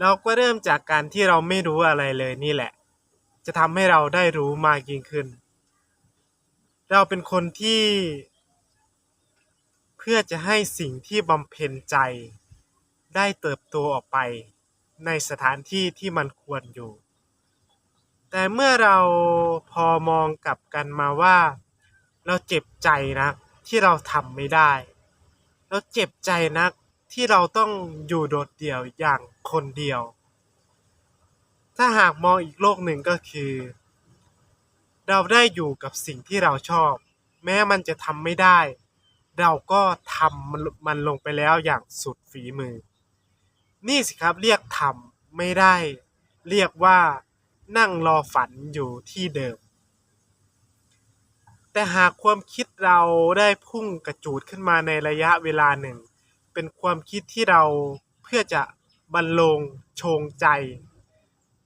เราก็เริ่มจากการที่เราไม่รู้อะไรเลยนี่แหละ จะทำให้เราได้รู้มากยิ่งขึ้น เราเป็นคนที่ เพื่อจะให้สิ่งที่บำเพ็ญใจ ได้เติบโตออกไป ในสถานที่ที่มันควรอยู่ แต่เมื่อเราพอมองกลับกันมาว่า เราเจ็บใจนะที่เราทำไม่ได้ เราเจ็บใจนัก ที่เราต้องอยู่โดดเดี่ยวอย่างคนเดียว ถ้าหากมองอีกโลกหนึ่งก็คือ เราได้อยู่กับสิ่งที่เราชอบ แม้มันจะทำไม่ได้ เราก็ทำมันลงไปแล้วอย่างสุดฝีมือ นี่สิครับเรียกทำไม่ได้ เรียกว่านั่งรอฝันอยู่ที่เดิม แต่หากความคิดเราได้พุ่งกระจูดขึ้นมาในระยะเวลาหนึ่ง เป็นความคิดที่เราเพื่อจะบรรลงโชงใจ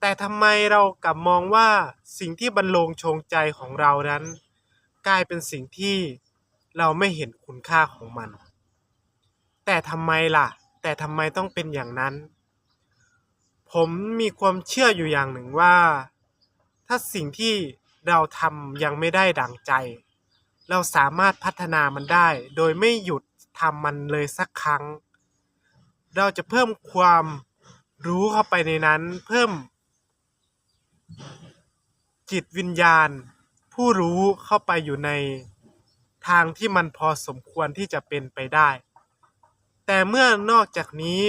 แต่ทำไมเรากลับมองว่าสิ่งที่บรรลงโชงใจของเรานั้น กลายเป็นสิ่งที่เราไม่เห็นคุณค่าของมัน แต่ทำไมล่ะ แต่ทำไมต้องเป็นอย่างนั้น ผมมีความเชื่ออยู่อย่างหนึ่งว่า ถ้าสิ่งที่เราทำยังไม่ได้ดังใจ เราสามารถพัฒนามันได้ โดยไม่หยุด ทำมันเลยสักครั้ง เราจะเพิ่มความรู้เข้าไปในนั้น เพิ่ม จิตวิญญาณ ผู้รู้เข้าไปอยู่ในทางที่มันพอสมควรที่จะเป็นไปได้ แต่เมื่อนอกจากนี้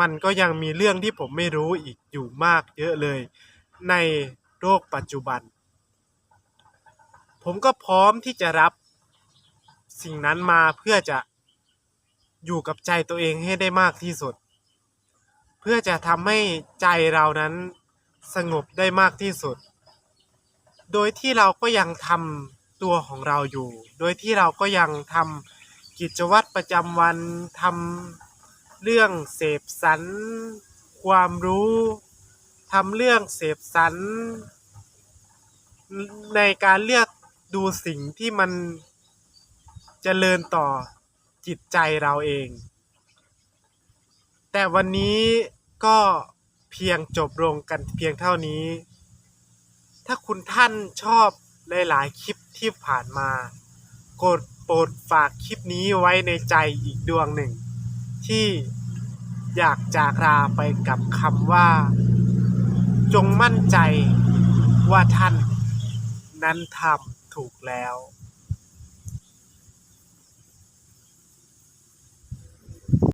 มันก็ยังมีเรื่องที่ผมไม่รู้อีกอยู่มากเยอะเลย ในโลกปัจจุบัน ผมก็พร้อมที่จะรับ สิ่งนั้นมาเพื่อจะอยู่กับใจตัวเองให้ได้มากที่สุด เพื่อจะทำให้ใจเรานั้นสงบได้มากที่สุด โดยที่เราก็ยังทำตัวของเราอยู่ โดยที่เราก็ยังทำกิจวัตรประจำวันทำเรื่องเสพสรรความรู้ทำเรื่องเสพสรรในการเลือกดูสิ่งที่มัน เจริญต่อจิตใจเราเอง แต่วันนี้ก็เพียงจบลงกันเพียงเท่านี้ ถ้าคุณท่านชอบหลาย ๆ คลิปที่ผ่านมา กดโปรดฝากคลิปนี้ไว้ในใจอีกดวงหนึ่ง ที่อยากจากลาไปกับคำว่า จงมั่นใจว่าท่านนั้นทำถูกแล้ว